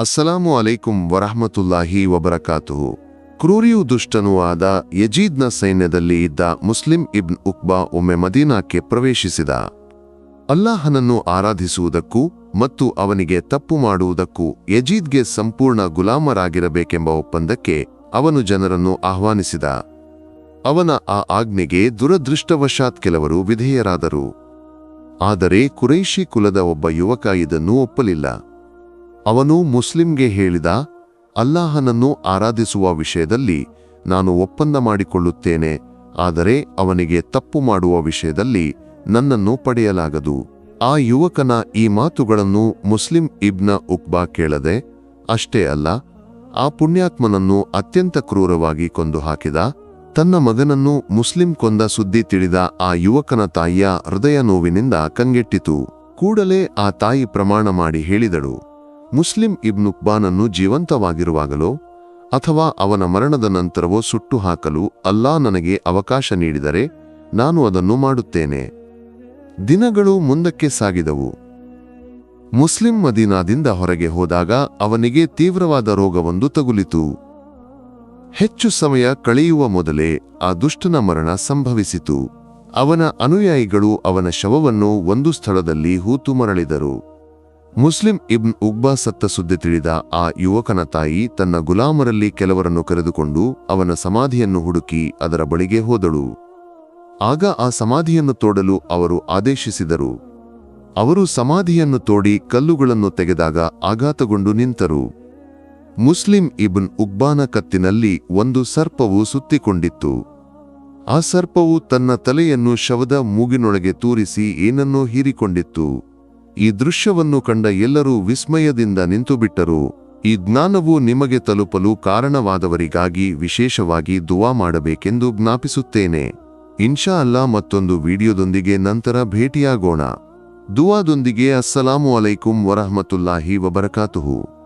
ಅಸ್ಸಲಾಮು ಅಲೈಕುಂ ವರಹಮತುಲ್ಲಾಹಿ ವಬರಕಾತುಹು ಕ್ರೂರಿಯು ದುಷ್ಟನೂ ಆದ ಯಜೀದ್ನ ಸೈನ್ಯದಲ್ಲಿ ಇದ್ದ ಮುಸ್ಲಿಂ ಇಬ್ನ್ ಉಕ್ಬಾ ಒಮ್ಮೆ ಮದೀನಾಕ್ಕೆ ಪ್ರವೇಶಿಸಿದ. ಅಲ್ಲಾಹನನ್ನು ಆರಾಧಿಸುವುದಕ್ಕೂ ಮತ್ತು ಅವನಿಗೆ ತಪ್ಪು ಮಾಡುವುದಕ್ಕೂ ಯಜೀದ್ಗೆ ಸಂಪೂರ್ಣ ಗುಲಾಮರಾಗಿರಬೇಕೆಂಬ ಒಪ್ಪಂದಕ್ಕೆ ಅವನು ಜನರನ್ನು ಆಹ್ವಾನಿಸಿದ. ಅವನ ಆ ಆಜ್ಞೆಗೆ ದುರದೃಷ್ಟವಶಾತ್ ಕೆಲವರು ವಿಧೇಯರಾದರು. ಆದರೆ ಕುರೈಶಿ ಕುಲದ ಒಬ್ಬ ಯುವಕ ಇದನ್ನು ಒಪ್ಪಲಿಲ್ಲ. ಅವನು ಮುಸ್ಲಿಂಗೆ ಹೇಳಿದ, ಅಲ್ಲಾಹನನ್ನು ಆರಾಧಿಸುವ ವಿಷಯದಲ್ಲಿ ನಾನು ಒಪ್ಪಂದ ಮಾಡಿಕೊಳ್ಳುತ್ತೇನೆ, ಆದರೆ ಅವನಿಗೆ ತಪ್ಪು ಮಾಡುವ ವಿಷಯದಲ್ಲಿ ನನ್ನನ್ನು ಪಡೆಯಲಾಗದು. ಆ ಯುವಕನ ಈ ಮಾತುಗಳನ್ನು ಮುಸ್ಲಿಂ ಇಬ್ನ ಉಕ್ಬಾ ಕೇಳದೆ, ಅಷ್ಟೇ ಅಲ್ಲ, ಆ ಪುಣ್ಯಾತ್ಮನನ್ನು ಅತ್ಯಂತ ಕ್ರೂರವಾಗಿ ಕೊಂದು ಹಾಕಿದ ತನ್ನ ಮಗನನ್ನು ಮುಸ್ಲಿಂ ಕೊಂದ ಸುದ್ದಿ ತಿಳಿದ ಆ ಯುವಕನ ತಾಯಿಯ ಹೃದಯ ನೋವಿನಿಂದ ಕಂಗೆಟ್ಟಿತು. ಕೂಡಲೇ ಆ ತಾಯಿ ಪ್ರಮಾಣ ಮಾಡಿ ಹೇಳಿದಳು. ಮುಸ್ಲಿಂ ಇಬ್ನುಕ್ಬಾನನ್ನು ಜೀವಂತವಾಗಿರುವಾಗಲೋ ಅಥವಾ ಅವನ ಮರಣದ ನಂತರವೋ ಸುಟ್ಟು ಹಾಕಲು ಅಲ್ಲಾ ನನಗೆ ಅವಕಾಶ ನೀಡಿದರೆ ನಾನು ಅದನ್ನು ಮಾಡುತ್ತೇನೆ. ದಿನಗಳು ಮುಂದಕ್ಕೆ ಸಾಗಿದವು. ಮುಸ್ಲಿಂ ಮದೀನಾದಿಂದ ಹೊರಗೆ ಹೋದಾಗ ಅವನಿಗೆ ತೀವ್ರವಾದ ರೋಗವೊಂದು ತಗುಲಿತು. ಹೆಚ್ಚು ಸಮಯ ಕಳೆಯುವ ಮೊದಲೇ ಆ ದುಷ್ಟನ ಮರಣ ಸಂಭವಿಸಿತು. ಅವನ ಅನುಯಾಯಿಗಳು ಅವನ ಶವವನ್ನು ಒಂದು ಸ್ಥಳದಲ್ಲಿ ಹೂತು ಮರಳಿದರು. ಮುಸ್ಲಿಂ ಇಬ್ನ್ ಉಗ್ಬಾ ಸತ್ತ ಸುದ್ದಿ ತಿಳಿದ ಆ ಯುವಕನ ತಾಯಿ ತನ್ನ ಗುಲಾಮರಲ್ಲಿ ಕೆಲವರನ್ನು ಕರೆದುಕೊಂಡು ಅವನ ಸಮಾಧಿಯನ್ನು ಹುಡುಕಿ ಅದರ ಬಳಿಗೆ ಹೋದಳು. ಆಗ ಆ ಸಮಾಧಿಯನ್ನು ತೋಡಲು ಅವರು ಆದೇಶಿಸಿದರು. ಅವರು ಸಮಾಧಿಯನ್ನು ತೋಡಿ ಕಲ್ಲುಗಳನ್ನು ತೆಗೆದಾಗ ಆಘಾತಗೊಂಡು ನಿಂತರು. ಮುಸ್ಲಿಂ ಇಬ್ನ್ ಉಗ್ಬಾನ ಕತ್ತಿನಲ್ಲಿ ಒಂದು ಸರ್ಪವು ಸುತ್ತಿಕೊಂಡಿತ್ತು. ಆ ಸರ್ಪವು ತನ್ನ ತಲೆಯನ್ನು ಶವದ ಮೂಗಿನೊಳಗೆ ತೂರಿಸಿ ಏನನ್ನೋ ಹೀರಿಕೊಂಡಿತ್ತು. ಈ ದೃಶ್ಯವನ್ನು ಕಂಡ ಎಲ್ಲರೂ ವಿಸ್ಮಯದಿಂದ ನಿಂತುಬಿಟ್ಟರು. ಈ ಜ್ಞಾನವು ನಿಮಗೆ ತಲುಪಲು ಕಾರಣವಾದವರಿಗಾಗಿ ವಿಶೇಷವಾಗಿ ದುವಾ ಮಾಡಬೇಕೆಂದು ಜ್ಞಾಪಿಸುತ್ತೇನೆ. ಇನ್ಶಾ ಅಲ್ಲಾ ಮತ್ತೊಂದು ವಿಡಿಯೋದೊಂದಿಗೆ ನಂತರ ಭೇಟಿಯಾಗೋಣ. ದುವಾದೊಂದಿಗೆ ಅಸ್ಸಲಾಮು ಅಲೈಕುಂ ವರಹಮತುಲ್ಲಾಹಿ ವಬರಕಾತುಹು.